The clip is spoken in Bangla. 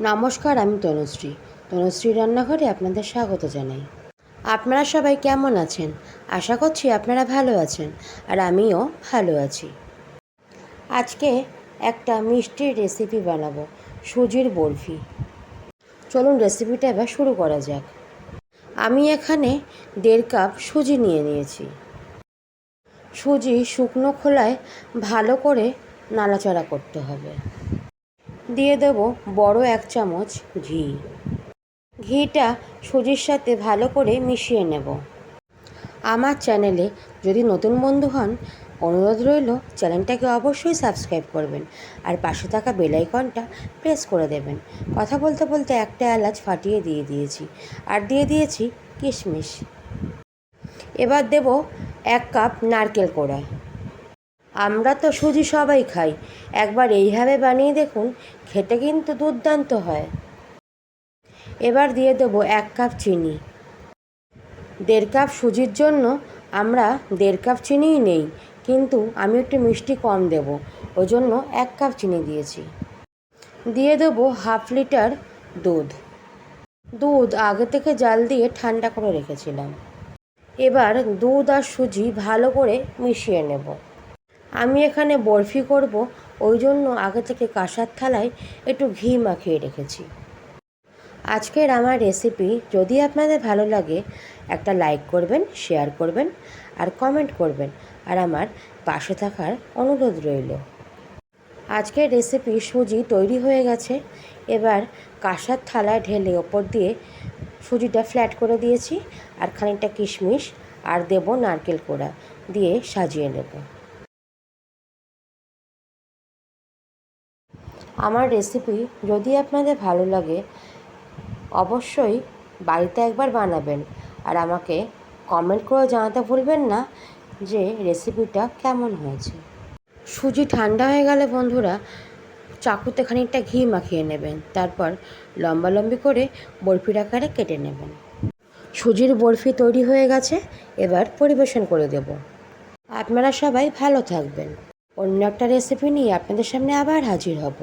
নমস্কার, আমি তনুশ্রী। তনুশ্রী রান্নাঘরে আপনাদের স্বাগত জানাই। আপনারা সবাই কেমন আছেন? আশা করছি আপনারা ভালো আছেন আর আমিও ভালো আছি। আজকে একটা মিষ্টির রেসিপি বানাবো, সুজির বরফি। চলুন রেসিপিটা এবার শুরু করা যাক। আমি এখানে দেড় কাপ সুজি নিয়ে নিয়েছি। সুজি শুকনো খোলায় ভালো করে নাড়াচাড়া করতে হবে। দিয়ে দেব বড় এক চামচ ঘি। ঘিটা সুজির সাথে ভালো করে মিশিয়ে নেব। আমার চ্যানেলে যদি নতুন বন্ধু হন, অনুরোধ রইল চ্যানেলটাকে অবশ্যই সাবস্ক্রাইব করবেন আর পাশে থাকা বেলাইকনটা প্রেস করে দেবেন। কথা বলতে বলতে একটা এলাচ ফাটিয়ে দিয়ে দিয়েছি আর দিয়ে দিয়েছি কিশমিশ। এবার দেব এক কাপ নারকেল কোড়া আমরা তো সুজি সবাই খাই। একবার এইভাবে বানিয়ে দেখুন, খেতে কিন্তু দুর্দান্ত হয়। এবার দিয়ে দেবো এক কাপ চিনি। দেড় কাপ সুজির জন্য আমরা দেড় কাপ চিনিই নেই, কিন্তু আমি একটু মিষ্টি কম দেব ওই জন্য এক কাপ চিনি দিয়েছি। দিয়ে দেবো হাফ লিটার দুধ। দুধ আগে থেকে জাল দিয়ে ঠান্ডা করে রেখেছিলাম। এবার দুধ আর সুজি ভালো করে মিশিয়ে নেব। আমি এখানে বরফি করব, ওই জন্য আগে থেকে কাঁসার থালায় একটু ঘি মাখিয়ে রেখেছি। আজকের আমার রেসিপি যদি আপনাদের ভালো লাগে, একটা লাইক করবেন শেয়ার করবেন, আর কমেন্ট করবেন, আর আমার পাশে থাকার অনুরোধ রইল। আজকের রেসিপি সুজি তৈরি হয়ে গেছে। এবার কাঁসার থালায় ঢেলে ওপর দিয়ে সুজিটা ফ্ল্যাট করে দিয়েছি, আর খানিকটা কিশমিশ আর দেব নারকেল কোড়া দিয়ে সাজিয়ে নেব। আমার রেসিপি যদি আপনাদের ভালো লাগে, অবশ্যই বাড়িতে একবার বানাবেন। আর আমাকে কমেন্ট করে জানাতে ভুলবেন না যে রেসিপিটা কেমন হয়েছে। সুজি ঠান্ডা হয়ে গেলে বন্ধুরা চাকুতে খানিকটা ঘি মাখিয়ে নেবেন, তারপর লম্বা লম্বি করে বরফির আকারে কেটে নেবেন। সুজির বরফি তৈরি হয়ে গেছে, এবার পরিবেশন করে দেব। আপনারা সবাই ভালো থাকবেন। অন্য একটা রেসিপি নিয়ে আপনাদের সামনে আবার হাজির হব।